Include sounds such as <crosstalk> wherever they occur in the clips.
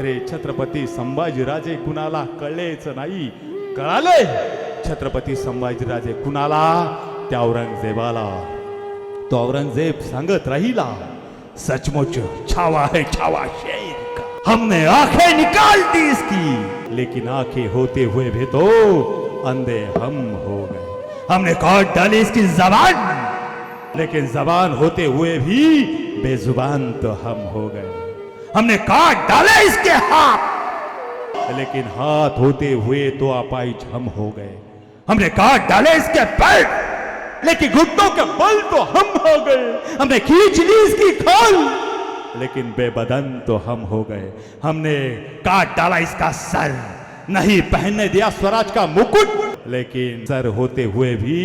खरे छत्रपती संभाजीराजे कुणाला कळलेच नाही. कळाले छत्रपती संभाजीराजे कुणाला? त्या औरंगजेबाला. तो औरंगजेब सांगत राहिला सचमुच छावा है छावा शेर का. हमने आंखें निकाल दी इसकी. लेकिन आंखें होते हुए भी तो अंधे हम हो गए। हमने काट डाली इसकी जबान। लेकिन जबान होते हुए भी बेजुबान तो हम हो गए। हमने काट डाले इसके हाथ। लेकिन हाथ होते हुए तो अपाइज हम हो गए। हमने काट डाले इसके पैर लेकिन घुटनों के बल तो हम हो गए। हमने खींच ली इसकी खाल। लेकिन बेबदन तो हम हो गए। हमने काट डाला इसका सर नहीं पहनने दिया स्वराज का मुकुट। लेकिन सर होते हुए भी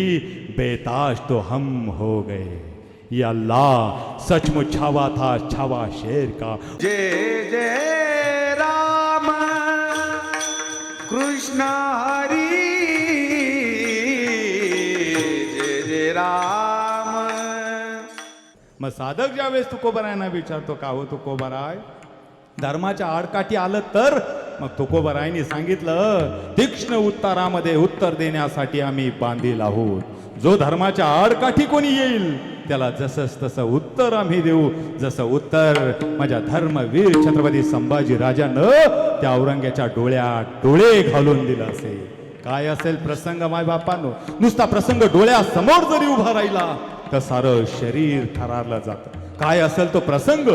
बेताज तो हम हो गए। ये अल्लाह सचमुच छावा था छावा शेर का। जय जय राम। कृष्ण हरी। जय जय राम। मग साधक ज्यावेळेस तुकोबरायांना विचारतो का हो तुकोबराय धर्माच्या आडकाठी आलं तर मग तुकोबरायांनी सांगितलं तीक्ष्ण उत्तरामध्ये उत्तर देण्यासाठी आम्ही बांधील आहोत. जो धर्माच्या आडकाठी कोणी येईल त्याला जसंच तसं उत्तर आम्ही देऊ. जसं उत्तर माझ्या धर्मवीर छत्रपती संभाजी राजानं त्या औरंग्याच्या डोळ्यात डोळे घालून दिलं असेल काय असेल प्रसंग माय बापानो? नुसता प्रसंग डोळ्यासमोर जरी उभा राहिला तर सारं शरीर थरारलं जातं. काय असेल तो प्रसंग?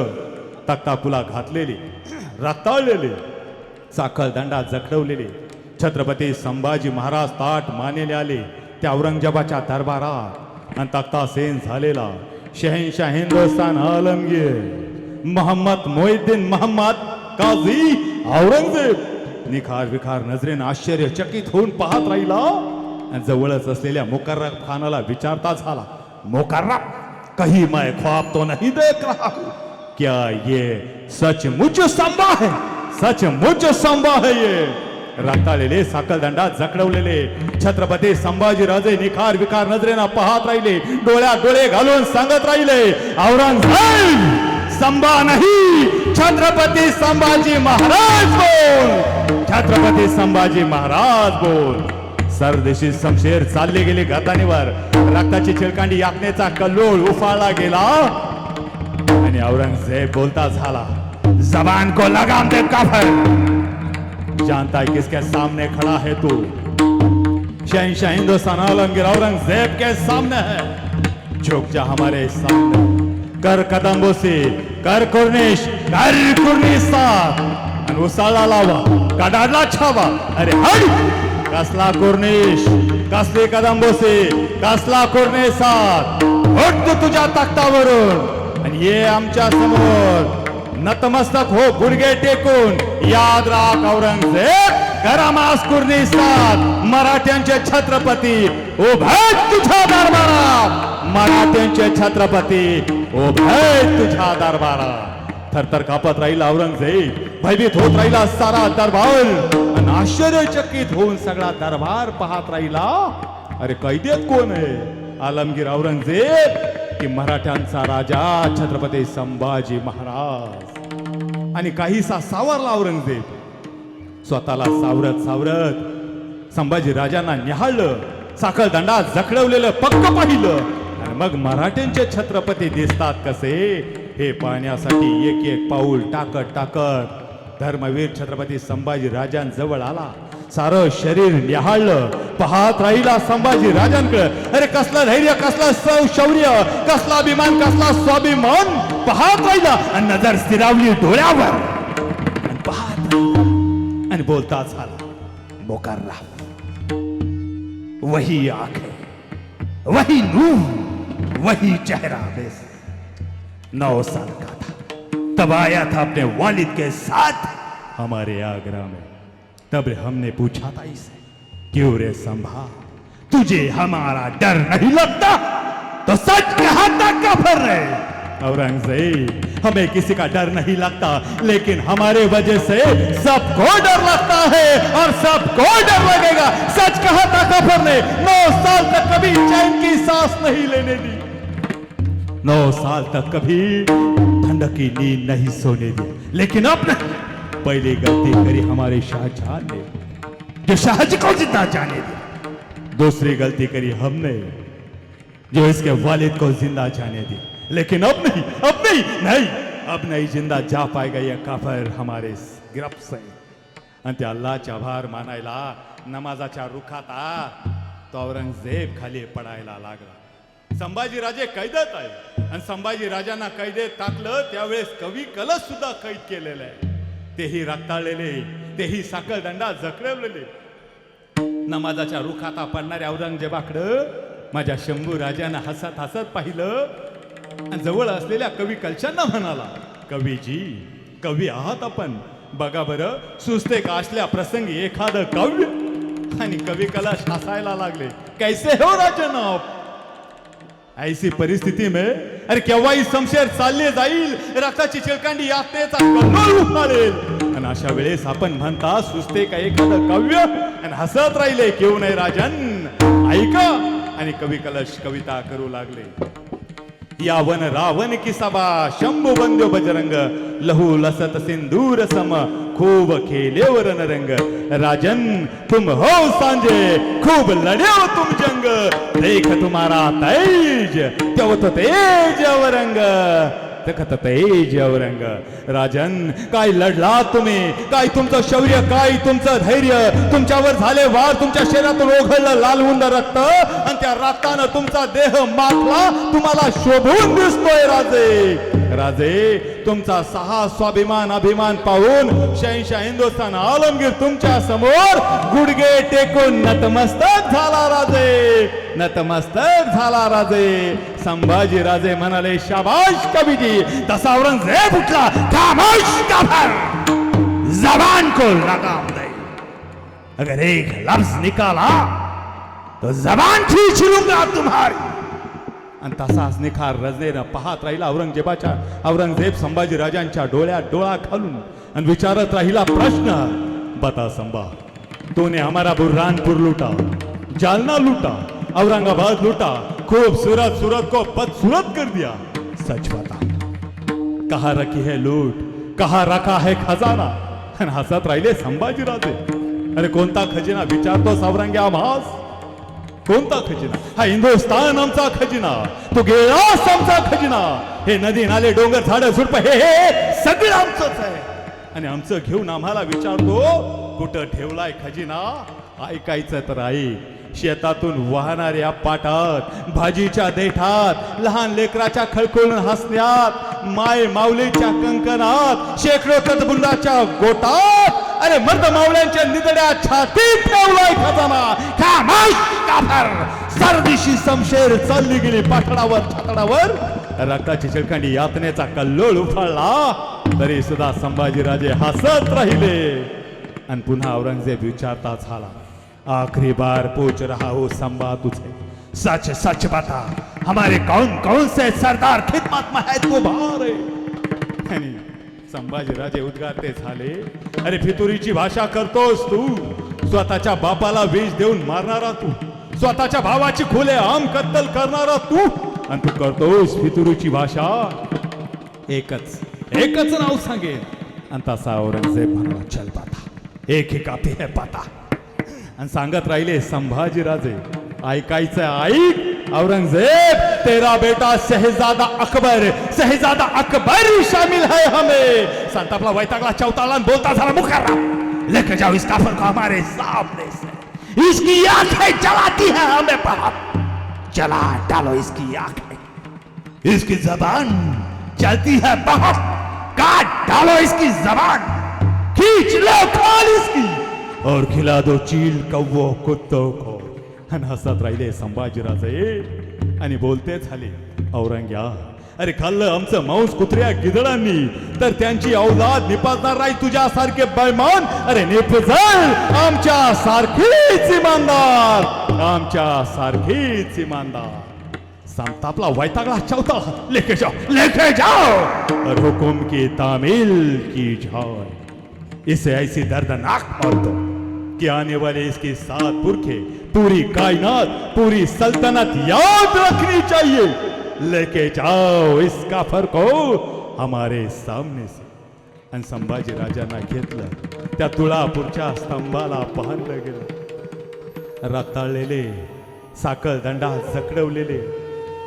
तक्तापुला घातलेली रताळलेली साखल दंडात जखडवलेली छत्रपती संभाजी महाराज ताट मानेले आले त्या औरंगजेबाच्या दरबारात आणि तख्तासेन झालेला शहनशाह हिंदुस्तान आलमगीर मोहम्मद मोहिद्दीन मोहम्मद काझी औरंगजेब. निखार विखार नजरेनं आश्चर्यचकित होऊन पाहत राहिला आणि जवळच असलेल्या मुकर्रब खानाला विचारता झाला मुकर्रब कहीं मैं ख्वाब तो नहीं देख रहा हूं. क्या ये सचमुच संभा है? सचमुच संभा है ये. रक्ताळलेले साखलदंडात जखडवलेले छत्रपती संभाजीराजे निखार विकार नजरेनं पाहत राहिले डोळ्यात डोळे घालून सांगत राहिले औरंगजेब संभा नाही छत्रपती संभाजी महाराज बोल छत्रपती संभाजी महाराज बोल. सरदेशी समशेर चालले गेले गतानीवर रक्ताची चिळकांडी यातनेचा कल्लोळ उफाळला गेला आणि औरंगजेब बोलता झाला जबान को लगाम दे काफर. जानता है किसके सामने खड़ा है तू? शहनशाह हिंदुस्तान आलमगीर औरंगज़ेब के सामने है। झुक जा हमारे सामने। कर कदम बोसी कर कुर्निश, कर आणि उसाळा लावा कडाडला छावा। अरे हड कसला कुर्निश, कसली कदम बोसी कसला कुर्निसा उठ तू तुझ्या तख्तावरून आणि ये आमच्या समोर। नतमस्तक हो गुडघे टेकून. याद राख औरंगजेब गरमास साथ. मराठ्यांचे छत्रपती उभय तुझ्या दरबारात. मराठ्यांचे छत्रपती उभय तुझ्या दरबारात. थरथर कापत राहिला औरंगजेब भयभीत होत राहिला सारा दरबार. आणि आश्चर्यचकित होऊन सगळा दरबार पाहत राहिला. अरे कैदेत कोण आहे? आलमगीर औरंगजेब की मराठ्यांचा राजा छत्रपती संभाजी महाराज. आणि काहीसा सावरला औरंगजेब. स्वतःला सावरत सावरत संभाजी राजांना निहाळलं साखळ दंडात जखडवलेलं पक्क पाहिलं. आणि मग मराठ्यांचे छत्रपती दिसतात कसे? हे पाहण्यासाठी एक एक पाऊल टाकत टाकत धर्मवीर छत्रपती संभाजी राजांजवळ आला. सारं शरीर निहाळलं. पाहत राहिला संभाजी राजांकडे. अरे कसलं धैर्य कसलं सौ शौर्य कसला अभिमान कसला स्वाभिमान. पाहत राहिला आणि नजर स्थिरावली डोळ्यावर. पाहत आणि बोलता झाला मोकारला वही आख वही नूर वही चेहरा बेस. नौ साल का था। तब आया था अपने वालिद के साथ हमारे आगरा में। तब हमने पूछा था इसे, क्यों रे संभा? तुझे हमारा डर नहीं लगता? तो सच कफर रे। औरंगज़ेब, हमें किसी का डर नहीं लगता, लेकिन हमारे वजह से सबको डर लगता है और सबको डर लगेगा। सच कहा था कफर ने, नौ साल तक कभी चैन की सांस नहीं लेने दी। नौ साल तक कभी ठंड की नींद नहीं सोने दी। लेकिन अब नहीं पहले गलती करी हमारे शाहजहां ने। जो शाहजी को जिंदा जाने दिया दूसरी गलती करी हमने जो इसके वालिद को जिंदा जाने दी। लेकिन अब नहीं अब नहीं नहीं अब नहीं जिंदा जा पाएगा यह काफर हमारे गिरफ्त से। आणि त्या अल्लाचे आभार मानायला नमाजाच्या रुखात तो औरंगजेब खाली पडायला लागला। संभाजीराजे कैदेत आहे आणि संभाजी राजांना कैदेत टाकलं त्यावेळेस कवी कलश सुद्धा कैद केलेलं आहे तेही रक्ताळलेले तेही साखळदंडा जखडवलेले. नमाजाच्या रुखाता पडणाऱ्या औरंगजेबाकडं माझ्या शंभू राजानं हसत हसत पाहिलं. जवळ असलेल्या कवी कलशांना म्हणाला कवीजी कवी आहात आपण. बघा बरं सुस्ते का असल्या प्रसंगी एखादं काव्य. आणि कवी कलश हसायला लागले कैसे हो राजन आप? ऐसी परिस्थिती में अरे केव्हाही संशय चालले जाईल? रक्ताची चिळकांडी यातनेचा कल्लोळ उफाळेल. आणि अशा वेळेस आपण म्हणता सुस्ते का एखादं काव्य? आणि हसत राहिले केव नाही राजन. ऐका. आणि कवी कलश कविता करू लागले. यावन रावण की सभा शंभू बंद्यो बजरंग लहू लसत सिंदूर सम खूब खेले रंग राजन तुम हो सांजे खूब लढ्यो तुम जंग। देख तुम्हारा तेज तेवत तेज अवरंग। देखत तेज अवरंग राजन काय लढला तुम्ही? काय तुमचं शौर्य? काय तुमचं धैर्य? तुमच्यावर झाले वार तुमच्या शरीरातून ओघळलं लालवुंड रक्त. आणि त्या रक्तानं तुमचा देह माखला तुम्हाला शोभून दिसतोय राजे. राजे तुमचा सहा स्वाभिमान अभिमान पाहून शहनशाह हिंदुस्थान आलमगीर तुमच्यासमोर गुडगे टेकून नतमस्तक झाला राजे. नतमस्तक झाला राजे. संभाजी राजे म्हणाले शाबाश कवीजी तसा औरंगजेब उठला खामोश काफर जबान को लगाम दे अगर एक लफ्ज निकाला तो जबान खींच लूंगा तुम्हारी। आणि तसा निखार रजनेनं पाहत राहिला औरंगजेबाच्या औरंगजेब संभाजी राजांच्या डोळ्यात डोळा घालून आणि विचारत राहिला प्रश्न बता संभा तोने हमारा बुरहानपूर लुटा जालना लुटा औरंगाबाद लुटा खूबसूरत सूरत को बदसूरत कर दिया सच बता। कहा रखी है लूट कहा रखा है खजाना? <laughs> हसत राहिले संभाजी राजे अरे कोणता खजिना? विचारतोस औरंगे आम्हास. कोणता खजिना? हा हिंदुस्थान आमचा खजिना. तो गेलास आमचा खजिना. हे नदी नाले डोंगर झाड झुडप हे हे सगळं आमचंच आहे. आणि आमचं घेऊन आम्हाला विचारतो कुठं ठेवलाय खजिना? ऐकायचं तर आई शेतातून वाहणाऱ्या पाटात भाजीच्या देठात लहान लेकराच्या खळखळून हसण्यात माय माऊलीच्या कंकणात शेकडो तटबुंडाच्या गोटात अरे मर्द मावळ्यांच्या निदड्या छातीत ठेवलाय खजाना. खामोश काफर सरदिशी समशेर चालली गेली पाठडावर छातडावर. रक्ताची चिळकांडी यातनेचा कल्लोळ उफाळला. तरी सुद्धा संभाजीराजे हसत राहिले. आणि पुन्हा औरंगजेब विचारता झाला आखरी बार पूछ रहा हो संभा तुझे. सच सच बता. हमारे कौन कौन से सरदार खिदमत में है? तू बाहर है. संभाजीराजे उद्गारते झाले. अरे फितुरीची भाषा करतोस तू. स्वतःच्या बापाला विष देऊन मारणारा तू. स्वतःच्या भावाची खुले आम कत्तल करणारा तू. आणि तू करतोस फितुरीची भाषा. एकच. एकच नाव सांगेन. आणि तसा औरंगजेब म्हणाला चल पाता. एक ही काफी है पाता. आणि सांगत राहिले संभाजी राजे ऐकायचं ऐक. औरंगज़ेब, तेरा बेटा शहजादा अकबर शहजादा अकबर शामिल है हमें। संतापला वैतागला चौताळला आणि बोलता झाला मुखारा लेके जाओ इस काफर को हमारे सामने से। इसकी आँखें जलाती है हमें बहुत जला डालो इसकी आँखें। इसकी जबान चलती है बहुत काट डालो इसकी जबान। खींच लो खाल इसकी। और खिला दो चील कौ कुत्तों को। आणि हसत राहिले संभाजीराजे. आणि बोलते झाले औरंग्या अरे खाल्लं आमचं मांस कुत्र्या गिदळांनी तर त्यांची अवलाद निपाजणार नाही तुझ्यासारखे बैमान अरे निपजल आमच्या सारखीच इमानदार आमच्या सारखीच इमानदार. संतापला वैतागला चौथा लेके जाओ लेखे जाओ. और हुकुम की तामील की जाए इसे ऐसी दर्दनाक मौत दो कि आने वाले इसके सात पुरखे पूरी कायनात पूरी सल्तनत याद रखनी चाहिए। लेके जाओ इस काफर को हमारे सामने से। आणि संभाजी राजांना घेतलं त्या तुळापूरच्या स्तंभाला बांधलं गेलं। रताळलेले साखळ दंडा जकडवलेले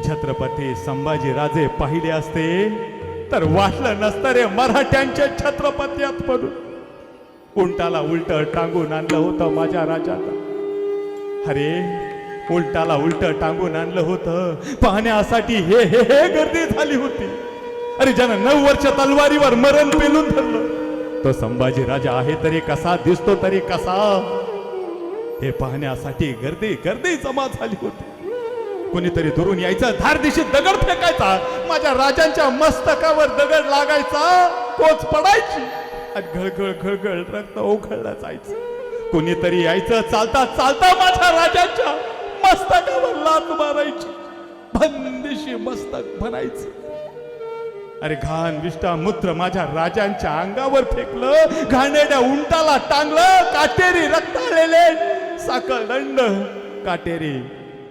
छत्रपती संभाजी राजे पाहिले असते तर वाटलं नसतं रे मराठ्यांच्या छत्रपत्यात पडून उंटाला उलट टांगून आणलं होतं माझ्या राजाला अरे उलटाला उलट टांगून आणलं होतं. पाहण्यासाठी हे हे हे गर्दी झाली होती. अरे ज्यानं नऊ वर्ष तलवारीवर मरण पेलून धरलं. तो संभाजी राजा आहे तरी कसा दिसतो तरी कसा? हे पाहण्यासाठी गर्दी गर्दी जमा झाली होती. कोणीतरी दुरून यायचं धार दिशी दगड फेकायचा. माझ्या राजांच्या मस्तकावर दगड लागायचा कोच पडायची. आणि घळघळ घळघळ रक्त ओघळलं जायचं. कोणीतरी यायचं चालता चालता माझ्या राजाच्या मस्तकावर लात मारायची. बंदिशी मस्तक बनायचं. अरे घाण विष्टा मूत्र माझ्या राजांच्या अंगावर फेकलं घाणेड्या उंटाला टांगलं काटेरी रक्ताळलेले साखळ दंड. काटेरी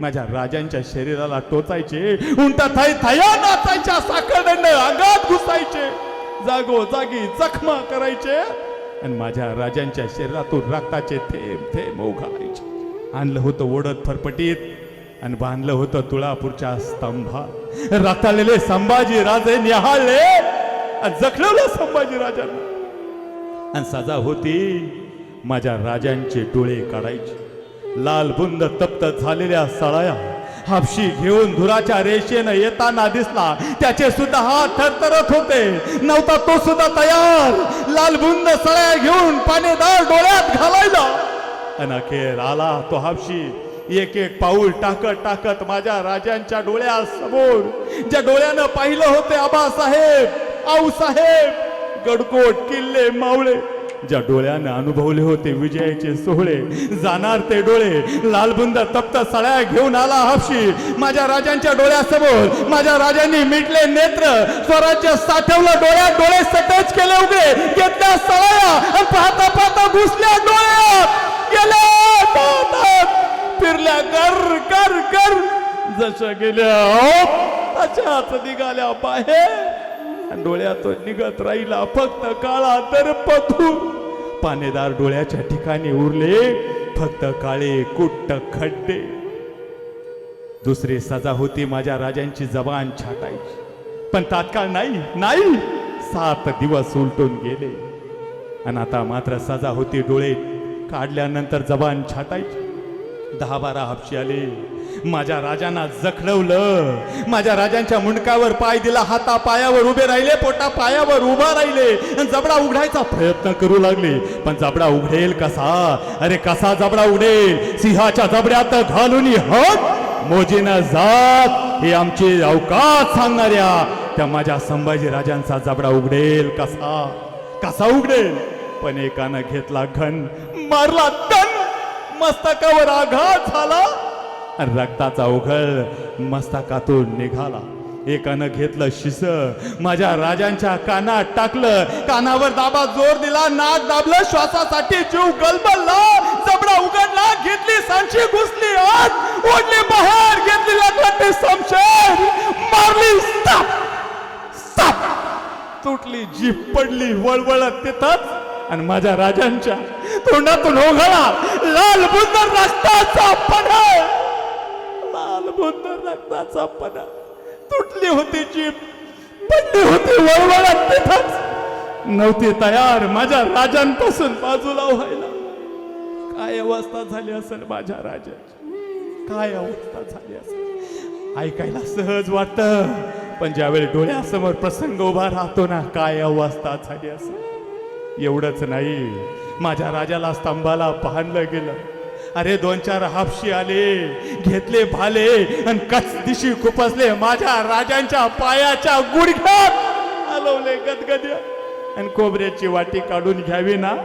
माझ्या राजांच्या शरीराला टोचायचे उंटा थाई थाया नाचायच्या साखळ दंड अंगात घुसायचे. जागो जागी जखमा करायचे. आणि माझ्या राजांच्या शरीरातून रक्ताचे थेंब थेंब ओघायचे आणलं होतं ओढत फरफटीत आणि बांधलं होतं तुळापूरच्या स्तंभा. रताळलेले संभाजी राजे निहाळले आणि संभाजी राजांना. आणि सजा होती माझ्या राजांचे डोळे काढायचे. लाल बुंद तप्त झालेल्या सळाया हापशी घेऊन धुराच्या रेषेनं येताना दिसला. त्याचे सुद्धा हात थरथरत होते. नव्हता तो सुद्धा तयार. लाल बुंद सळ्या घेऊन पाणीदार डोळ्यात घालायला. आणि अखेर आला तो हापशी. एक एक पाऊल टाकत टाकत माझ्या राजांच्या डोळ्यासमोर. ज्या डोळ्यानं पाहिलं होते आबासाहेब आऊसाहेब गडकोट किल्ले मावळे. ज्या डोळ्यानं अनुभवले होते विजयाचे सोहळे जाणार ते डोळे लालबुंद तप्त सळ्या घेऊन आला हापशी माझ्या राजांच्या डोळ्यासमोर माझ्या राजांनी मिटले नेत्र. स्वराज्य साठवलं डोळ्या डोळे सटच केले उघडे घेतल्या सळया आणि पाहता पाहता घुसल्या डोळ्यात गेल्या फिरल्या कर कर कर. जशा गेल्या तशाच निघाल्या बाहेर. डोळ्यातून निघत राहिला फक्त काळा तर पथू पानेदार डोळ्याच्या ठिकाणी उरले फक्त काळे कुट्ट खड्डे. दुसरी सजा होती माझ्या राजांची जबान छाटायची. पण तात्काळ नाही नाही सात दिवस उलटून गेले. आणि आता मात्र सजा होती डोळे काढल्यानंतर जबान छाटायची. दहा बारा हापशी आले. माझ्या राजांना जखडवलं. माझ्या राजांच्या मुंडकावर पाय दिला हाता पायावर उभे राहिले पोटा पायावर उभा राहिले. जबडा उघडायचा प्रयत्न करू लागले. पण जबडा उघडेल कसा? अरे कसा जबडा उघडेल? सिंहाच्या जबड्यात घालून हक मोजीनं जात. हे आमचे अवकाश सांगणाऱ्या त्या माझ्या संभाजी राजांचा जबडा उघडेल कसा? कसा उघडेल? पण एकानं घेतला घन मारला टन मस्तकावर आघात झाला. आणि रक्ताचा उघळ मस्तकातून निघाला. एकानं घेतलं शिस माझ्या राजांच्या कानात टाकलं. कानावर दाबा जोर दिला नाक दाबलं श्वासासाठी जीव गलबलला. जबडा उघडला घेतली सांची घुसली आत. ओढली बाहेर घेतली लग्नाची समशेर. मारली स्टाप स्टाप तुटली जीप पडली वळवळत तिथंच. आणि माझ्या राजांच्या तोंडातून ओघळा. लाल बुंदर रक्ताचा पडा. लाल बुंदर रक्ताचा पडा. तुटली होती जीप पडली होती वळवळत तिथंच. नव्हती तयार माझ्या राजांपासून बाजूला व्हायला. काय अवस्था झाली असेल माझ्या राजाची? काय अवस्था झाली असेल? ऐकायला सहज वाटतं. पण ज्यावेळी डोळ्यासमोर प्रसंग उभा राहतो ना काय अवस्था झाली असेल? एवढंच नाही. माझ्या राजाला स्तंभाला पाहणलं गेलं. अरे दोन चार हापशी आले घेतले भाले आणि कच दिशी खुपसले माझ्या राजांच्या पायाच्या गुडघ्यात हलवले गदगद्या आणि कोबऱ्याची वाटी काढून घ्यावी ना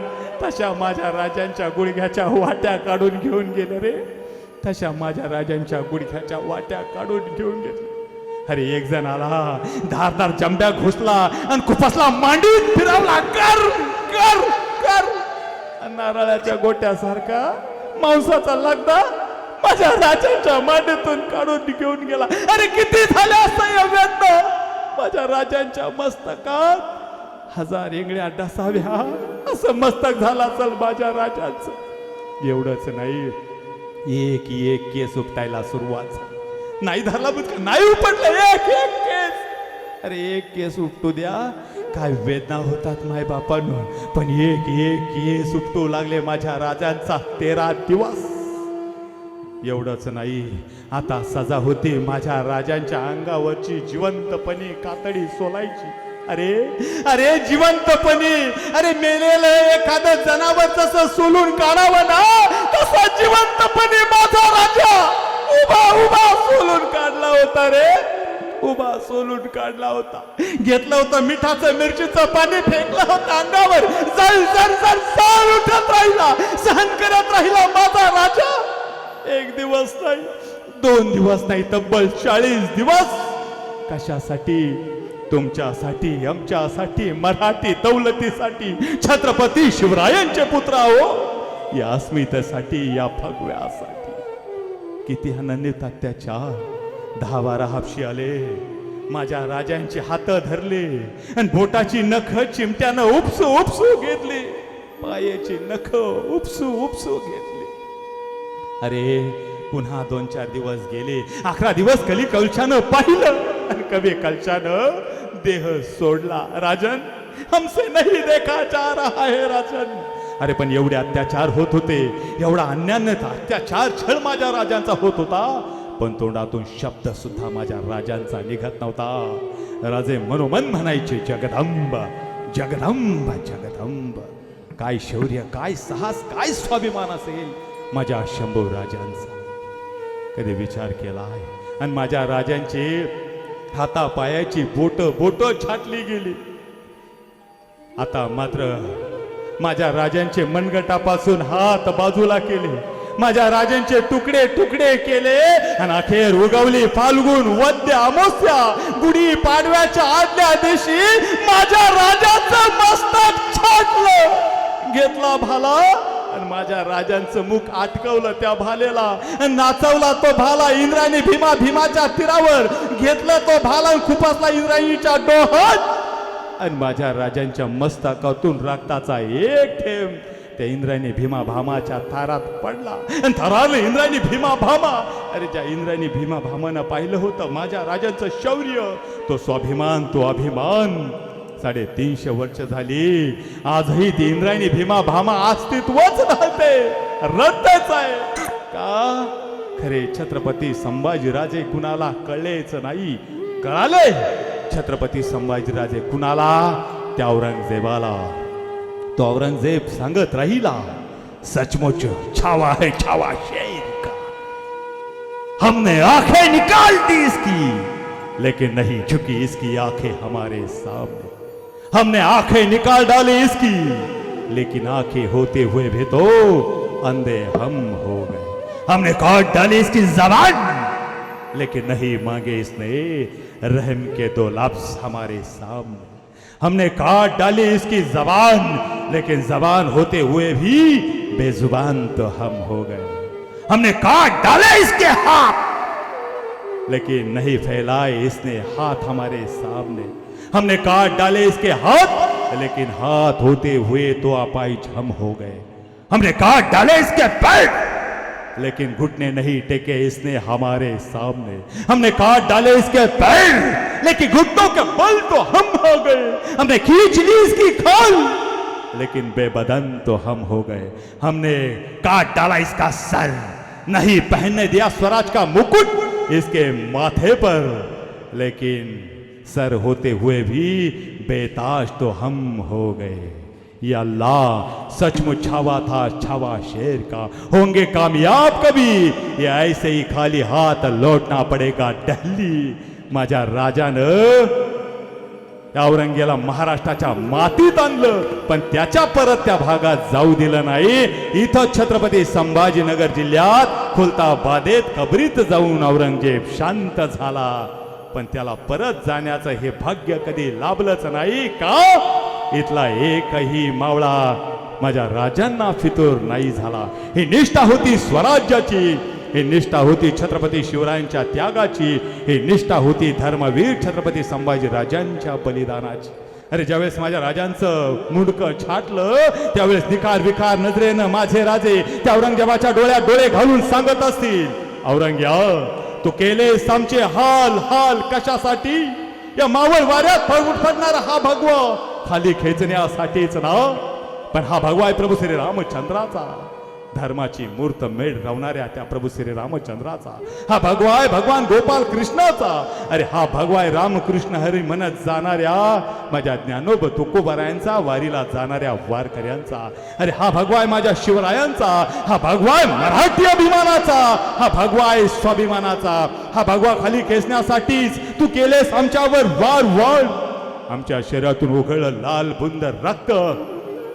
तशा माझ्या राजांच्या गुडघ्याच्या वाट्या काढून घेऊन गेले रे. तशा माझ्या राजांच्या गुडघ्याच्या वाट्या काढून घेऊन गेलं. अरे एक जण आला धारदार जंब्या घुसला आणि खुपसला मांडीत फिरवला. कर कर कर. आणि नारळाच्या गोट्यासारखा मांसाचा लगदा माझ्या राजांच्या मांडीतून काढून घेऊन गेला. अरे किती झाले असता या व्यंत? माझ्या राजांच्या मस्तकात हजार इंगळ्या डसाव्या. असं मस्तक झाला चल माझ्या राजाचं. एवढंच नाही एक एक केस उपटायला सुरुवात झाली. नाही धरला बुचका नाही उपटलं. एक एक केस. अरे एक केस उपटू द्या. काय वेदना होतात माय बापांनो पण एक एक केस उपटू लागले माझ्या राजांचा. तेरा दिवस. एवढंच नाही. आता सजा होती माझ्या राजांच्या अंगावरची जिवंतपणे कातडी सोलायची. अरे अरे जिवंतपणे. अरे मेलेलं एखादं जनावर जसं सोलून काढावं ना तसा जिवंतपणे माझा राजा. उभा उभा सोलून काढला होता रे. उभा सोलून काढला होता. घेतला होता मिठाचं मिरचीचं पाणी फेकलं होतं अंगावर. जल जल जल उठत राहिला. सहन करत राहिला माझा राजा. एक दिवस नाही दोन दिवस नाही तब्बल चाळीस दिवस. कशासाठी? तुमच्यासाठी आमच्यासाठी मराठी दौलतीसाठी छत्रपती शिवरायांचे पुत्र आहो. या अस्मितेसाठी या फगव्यासाठी किती अनन्यत अत्याचार दहा बारा हापशी आले. माझ्या राजांची हात धरले आणि बोटाची नख चिमट्यानं उपसू उपसू घेतली. पायाची नख उपसू उपसू घेतली. अरे पुन्हा दोन चार दिवस गेले. अकरा दिवस कली कलशानं पाहिलं आणि कवी कलशानं देह सोडला. राजन हमसे नहीं देखा जा रहा है राजन. अरे पण एवढे अत्याचार होत होते एवढा अन्यान्यता अत्याचार छळ माझ्या राजांचा होत होता. पण तोंडातून शब्द सुद्धा माझ्या राजांचा निघत नव्हता. राजे मनोमन म्हणायचे जगदंब जगदंब जगदंब. काय शौर्य काय साहस काय स्वाभिमान असेल माझ्या शंभू राजांचा. कधी विचार केला आहे. आणि माझ्या राजांची हातापायाची बोट बोट छाटली गेली. आता मात्र माझ्या राजांचे मनगटापासून हात बाजूला केले. माझ्या राजांचे तुकडे तुकडे केले आणि अखेर उगवली फाल्गुन वद्य अमोस्या गुढी पाडव्याच्या आदल्या दिवशी माझ्या राजाचं मस्तक छाटलं. घेतला भाला आणि माझ्या राजांचं मुख आटकवलं त्या भालेला नाचवला तो भाला इंद्राने भीमा भीमाच्या तीरावर. घेतला तो भाला आणि खुपासला इंद्रायणीच्या डोहत आणि माझ्या राजांच्या मस्तकातून रक्ताचा एक थेंब. त्या इंद्रायणी भीमा भामाच्या थारात पडला. आणि थरारलं इंद्रायणी भीमा भामा अरे ज्या इंद्रायणी भीमा भामानं पाहिलं होतं माझ्या राजांचं शौर्य तो स्वाभिमान तो अभिमान. साडेतीनशे वर्ष झाली. आजही ती इंद्रायणी भीमा भामा अस्तित्वच राहते रद्दच आहे. का? खरे छत्रपती संभाजीराजे कुणाला कळलेच नाही. कळाले छत्रपती संभाजीराजे कुणाला? त्या तो औरंगज़ेब सांगत राहिला, सचमुच छावा है, छावा शेर का. हमने आँखें निकाल दी इसकी, लेकिन नहीं झुकी इसकी आँखें हमारे सामने. हमने आँखें निकाल डाली इसकी, लेकिन आँखें होते हुए भी तो अंधे हम हो गए. हमने काट डाली इसकी जबान लेकिन नहीं मांगे इसने। रहम के दो लफ्ज हमारे सामने। हमने काट डाली इसकी जबान, लेकिन जबान होते हुए भी बेजुबान तो हम हो गए। हमने काट डाले इसके हाथ, लेकिन नहीं फैलाए इसने हाथ हमारे सामने। हमने काट डाले इसके हाथ, लेकिन हाथ होते हुए तो अपाइज हम हो गए। हमने काट डाले इसके पैर लेकिन घुटने नहीं टेके इसने हमारे सामने। हमने काट डाले इसके पैर, लेकिन घुटनों के बल तो हम हो गए। हमने खींच ली इसकी खाल, लेकिन बेबदन तो हम हो गए। हमने काट डाला इसका सर, नहीं पहनने दिया स्वराज का मुकुट इसके माथे पर। लेकिन सर होते हुए भी बेताज तो हम हो गए। या अल्लाह सचमुच छावा था छावा शेर का? होंगे कामयाब कभी। ये ऐसे ही खाली हाथ लौटना पड़ेगा दिल्ली। माझ्या राजानं त्या औरंगेला महाराष्ट्राच्या मातीत आणलं पण त्याच्या परत त्या भागात जाऊ दिलं नाही. इथं छत्रपती संभाजीनगर जिल्ह्यात खुलताबादेत कबरीत जाऊन औरंगजेब शांत झाला. पण त्याला परत जाण्याचं हे भाग्य कधी लाभलंच नाही का? इथला एकही मावळा माझ्या राजांना फितूर नाही झाला. ही निष्ठा होती स्वराज्याची ही निष्ठा होती छत्रपती शिवरायांच्या त्यागाची ही निष्ठा होती धर्मवीर छत्रपती संभाजी राजांच्या बलिदानाची. अरे ज्यावेळेस माझ्या राजांचं मुंडकं छाटलं त्यावेळेस निकार विकार नजरेनं माझे राजे त्या औरंगजेबाच्या डोळ्यात डोळे घालून सांगत असतील औरंग्या तू केलेस आमचे हाल हाल कशासाठी? या मावळ वाऱ्यात फड हा भगवा खाली खेचण्यासाठीच ना. पण हा भगवा आहे प्रभू श्री रामचंद्राचा धर्माची मूर्त मेढ रवणाऱ्या त्या प्रभू श्री रामचंद्राचा हा भगवा आहे भगवान गोपाल कृष्णाचा. अरे हा भगवा आहे रामकृष्ण हरी म्हणत जाणाऱ्या माझ्या ज्ञानोब तुकोबरायांचा वारीला जाणाऱ्या वारकऱ्यांचा. अरे हा भगवा आहे माझ्या शिवरायांचा. हा भगवा आहे मराठी अभिमानाचा. हा भगवा आहे स्वाभिमानाचा. हा भगवा खाली खेचण्यासाठीच तू केलेस आमच्यावर वार वाढ आमच्या शरीरातून उघळलं लाल बुंद रक्त.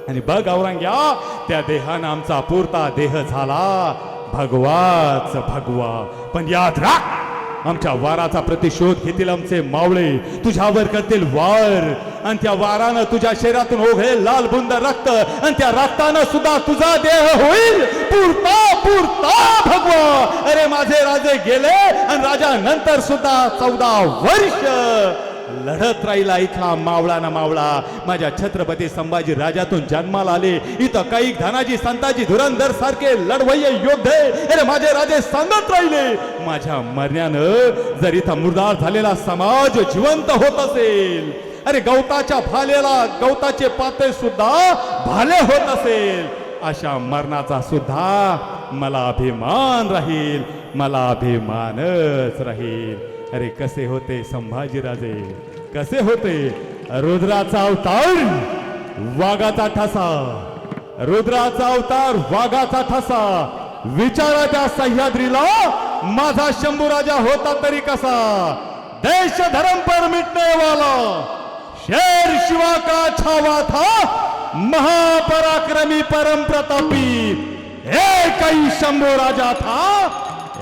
आणि बघ औरंग्या त्या देहानं आमचा पुरता देह झाला. भगवाच भगवा. पण याद राख आमच्या वाराचा प्रतिशोध घेतील आमचे मावळे. तुझ्यावर करतील वार. आणि त्या वारानं तुझ्या शरीरातून ओघळेल लाल बुंद रक्त. आणि त्या रक्तानं सुद्धा तुझा देह होईल. पुरता पुरता भगवा. अरे माझे राजे गेले आणि राजा नंतर सुद्धा चौदा वर्ष. लढत राहिला इथला मावळा ना मावळा. माझ्या छत्रपती संभाजी राजातून जन्माला आले. इथं काही धनाजी संताजी धुरंधर सारखे लढवय्ये योद्धे. अरे माझे राजे सांगत राहिले. माझ्या मरण्यानं जर इथं मुरदार झालेला समाज जिवंत होत असेल अरे गवताच्या भालेला गवताचे पाते सुद्धा भाले होत असेल अशा मरणाचा सुद्धा मला अभिमान राहील. मला अभिमानच राहील. अरे कसे होते संभाजीराजे कसे होते? रुद्राचा अवतार वाघाचा ठसा. रुद्राचा अवतार वाघाचा ठसा. विचाराच्या सह्याद्रीला माझा शंभू राजा होता तरी कसा? देश धर्म पर मिटने वाला शेर शिवा का छावा था? महापराक्रमी परम प्रतापी. एक ही शंभू राजा था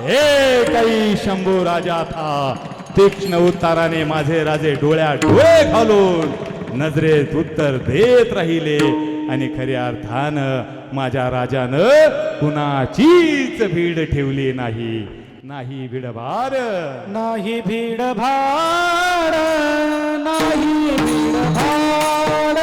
हे काही शंभू राजा था. तीक्ष्ण उत्ताराने माझे राजे डोळ्या डोळे घालून नजरेत उत्तर देत राहिले. आणि खऱ्या अर्थानं माझ्या राजानं कुणाचीच भीड ठेवली नाही. नाही भीडभार नाही भीडभार नाही भीडभार